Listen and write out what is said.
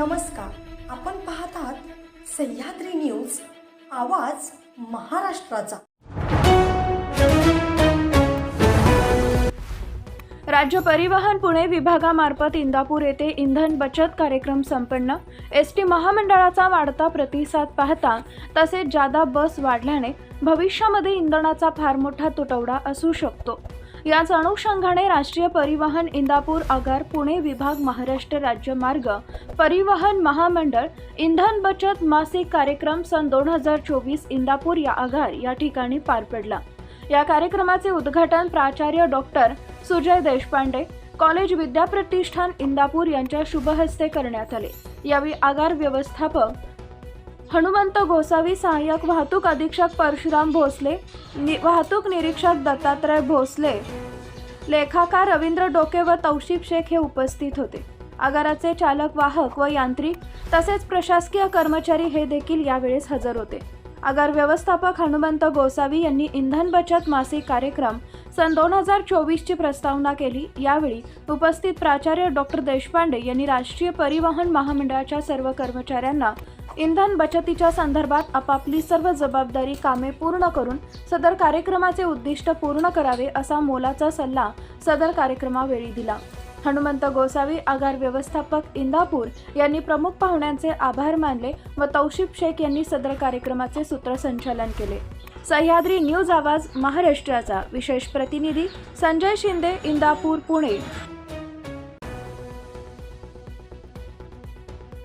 नमस्कार. आपण पाहत आहात सह्याद्री न्यूज आवाज महाराष्ट्राचा. राज्य परिवहन पुणे विभागामार्फत इंदापूर येथे इंधन बचत कार्यक्रम संपन्न. एस टी महामंडळाचा वाढता प्रतिसाद पाहता तसेच जादा बस वाढल्याने भविष्यामध्ये इंधनाचा फार मोठा तुटवडा असू शकतो. याच अनुषंगाने राष्ट्रीय परिवहन इंदापूर आगार पुणे विभाग महाराष्ट्र राज्य मार्ग परिवहन महामंडळ इंधन बचत मासिक कार्यक्रम सन दोन हजार चोवीस इंदापूर या आगार या ठिकाणी पार पडला. या कार्यक्रमाचे उद्घाटन प्राचार्य डॉक्टर सुजय देशपांडे कॉलेज विद्याप्रतिष्ठान इंदापूर यांच्या शुभहस्ते करण्यात आले. यावेळी आगार व्यवस्थापक हनुमंत गोसावी सहाय्यक वाहतूक अधीक्षक परशुराम भोसले नि- वाहतूक निरीक्षक दत्तात्रय भोसले. लेखाकार रवींद्र डोके व तौशिफ शेख हे उपस्थित होते. आगाराचे चालक वाहक व यांत्रिक तसेच प्रशासकीय कर्मचारी हे देखील यावेळेस हजर होते. आगार व्यवस्थापक हनुमंत गोसावी यांनी इंधन बचत मासिक कार्यक्रम सन दोन हजार चोवीसची प्रस्तावना केली. यावेळी उपस्थित प्राचार्य डॉक्टर देशपांडे यांनी राष्ट्रीय परिवहन महामंडळाच्या सर्व कर्मचाऱ्यांना इंधन बचतीच्या संदर्भात आपापली सर्व जबाबदारी कामे पूर्ण करून सदर कार्यक्रमाचे उद्दिष्ट पूर्ण करावे असा मोलाचा सल्ला सदर कार्यक्रमावेळी दिला. हनुमंत गोसावी आगार व्यवस्थापक इंदापूर यांनी प्रमुख पाहुण्यांचे आभार मानले व तौशिफ शेख यांनी सदर कार्यक्रमाचे सूत्रसंचालन केले. सह्याद्री न्यूज आवाज महाराष्ट्राचा विशेष प्रतिनिधी संजय शिंदे इंदापूर पुणे.